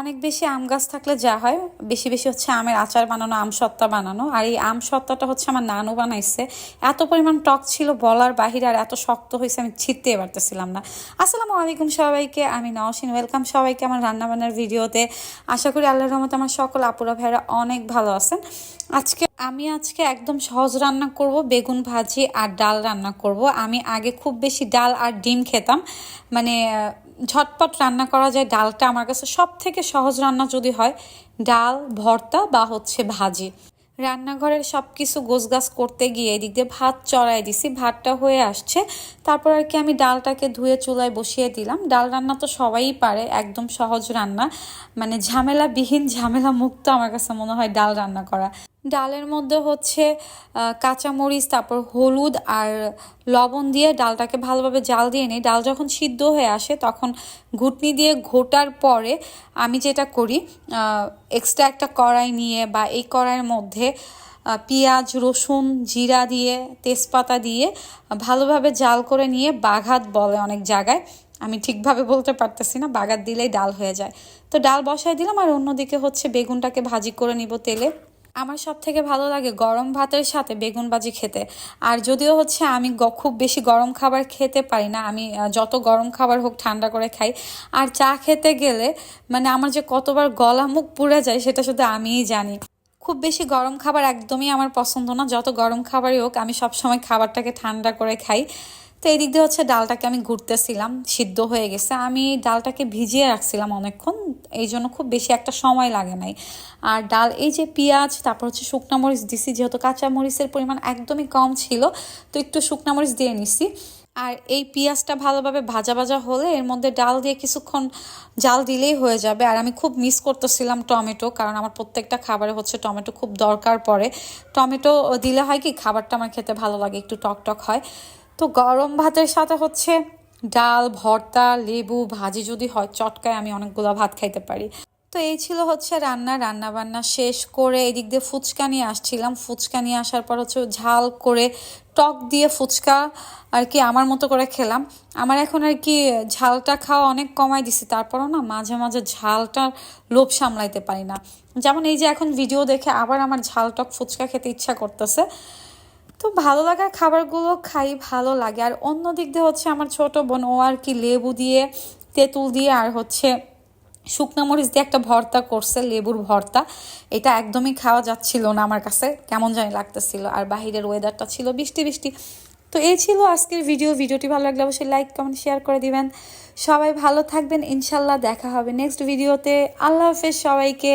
অনেক বেশি আম গাছ থাকলে যা হয়, বেশি বেশি হচ্ছে আমের আচার বানানো, আম সত্তা বানানো। আর এই আম সত্তাটা হচ্ছে আমার নানু বানাইছে। এত পরিমাণ টক ছিল বলার বাহিরে আর এত শক্ত হয়েছে আমি ছিটতে পারতেছিলাম না। আসসালামু আলাইকুম সবাইকে, আমি নওশিন। ওয়েলকাম সবাইকে আমার রান্নাবান্নার ভিডিওতে। আশা করি আল্লাহর রহমতে আমার সকল আপুরা ভাইরা অনেক ভালো আছেন। আজকে আমি আজকে একদম সহজ রান্না করব, বেগুন ভাজি আর ডাল রান্না করব। আমি আগে খুব বেশি ডাল আর ডিম খেতাম। মানে ঝটপট রান্না করা যায় ডালটা আমার কাছে সব থেকে সহজ রান্না যদি হয়, ডাল, ভর্তা বা হচ্ছে ভাজি। রান্নাঘরের সব কিছু গোছগাছ করতে গিয়ে এদিক দিয়ে ভাত চড়াই দিছি, ভাতটা হয়ে আসছে। তারপর আর কি আমি ডালটাকে ধুয়ে চুলায় বসিয়ে দিলাম। ডাল রান্না তো সবাই পারে, একদম সহজ রান্না। মানে ঝামেলাবিহীন ঝামেলা মুক্ত আমার কাছে মনে হয় ডাল রান্না করা। ডালের মধ্যে হচ্ছে কাঁচামরিচ, তারপর হলুদ আর লবণ দিয়ে ডালটাকে ভালোভাবে জাল দিয়ে নিই। ডাল যখন সিদ্ধ হয়ে আসে, তখন ঘুটনি দিয়ে ঘোটার পরে আমি যেটা করি এক্সট্রা একটা কড়াই নিয়ে বা এই কড়াইয়ের মধ্যে পেঁয়াজ, রসুন, জিরা দিয়ে, তেজপাতা দিয়ে ভালোভাবে জাল করে নিয়ে বাঘাত বলে অনেক জায়গায়। আমি ঠিকভাবে বলতে পারতেছি না বাগাত দিলেই ডাল হয়ে যায়। তো ডাল বসায় দিলাম আর অন্যদিকে হচ্ছে বেগুনটাকে ভাজি করে নিব তেলে। আমার সব থেকে ভালো লাগে গরম ভাতের সাথে বেগুন ভাজি খেতে। আর যদিও হচ্ছে আমি খুব বেশি গরম খাবার খেতে পারি না, আমি যত গরম খাবার হোক ঠান্ডা করে খাই। আর চা খেতে গেলে মানে আমার যে কতবার গলা মুখ পুড়ে যায় সেটা শুধু আমিই জানি। খুব বেশি গরম খাবার একদমই আমার পছন্দ না, যত গরম খাবারই হোক আমি সবসময় খাবারটাকে ঠান্ডা করে খাই। তো এই দিক দিয়ে হচ্ছে ডালটাকে আমি ঘুরতেছিলাম, সিদ্ধ হয়ে গেছে। আমি ডালটাকে ভিজিয়ে রাখছিলাম অনেকক্ষণ, এই জন্য খুব বেশি একটা সময় লাগে নাই। আর ডাল, এই যে পেঁয়াজ, তারপর হচ্ছে শুকনা মরিচ দিছি, যেহেতু কাঁচা মরিচের পরিমাণ একদমই কম ছিল, তো একটু শুকনা মরিচ দিয়ে নিছি। আর এই পেঁয়াজটা ভালোভাবে ভাজা ভাজা হলে এর মধ্যে ডাল দিয়ে কিছুক্ষণ জাল দিলেই হয়ে যাবে। আর আমি খুব মিস করতেছিলাম টমেটো, কারণ আমার প্রত্যেকটা খাবারে হচ্ছে টমেটো খুব দরকার পড়ে। টমেটো দিলে হয় কি, খাবারটা আমার খেতে ভালো লাগে, একটু টক টক হয়। তো গরম ভাতের সাথে হচ্ছে ডাল, ভর্তা, লেবু, ভাজি যদি হয়, চটকায় আমি অনেকগুলো ভাত খাইতে পারি। তো এই ছিল হচ্ছে রান্না রান্না বান্না শেষ করে এদিক দিয়ে ফুচকা নিয়ে আসছিলাম। ফুচকা নিয়ে আসার পর হচ্ছে ঝাল করে টক দিয়ে ফুচকা আর কি আমার মতো করে খেলাম। আমার এখন আর কি ঝালটা খাওয়া অনেক কমাই দিছি, তারপরও না মাঝে মাঝে ঝালটা লোভ সামলাইতে পারি না। যেমন এই যে এখন ভিডিও দেখে আবার আমার ঝাল, টক, ফুচকা খেতে ইচ্ছা করতেছে। তো ভালো লাগার খাবারগুলো খাই, ভালো লাগে। আর অন্য দিক দিয়ে হচ্ছে আমার ছোট বোন, ও আর কি লেবু দিয়ে, তেঁতুল দিয়ে আর হচ্ছে শুকনা মরিচ দিয়ে একটা ভর্তা করছে, লেবুর ভর্তা। এটা একদমই খাওয়া যাচ্ছিল না আমার কাছে, কেমন জানি লাগতেছিল। আর বাহিরের ওয়েদারটা ছিল বৃষ্টি বৃষ্টি। তো এই ছিল আজকের ভিডিও ভিডিওটি ভালো লাগলে অবশ্যই লাইক কমেন্ট শেয়ার করে দিবেন। সবাই ভালো থাকবেন। ইনশাল্লাহ দেখা হবে নেক্সট ভিডিওতে আল্লাহ হাফেজ সবাইকে।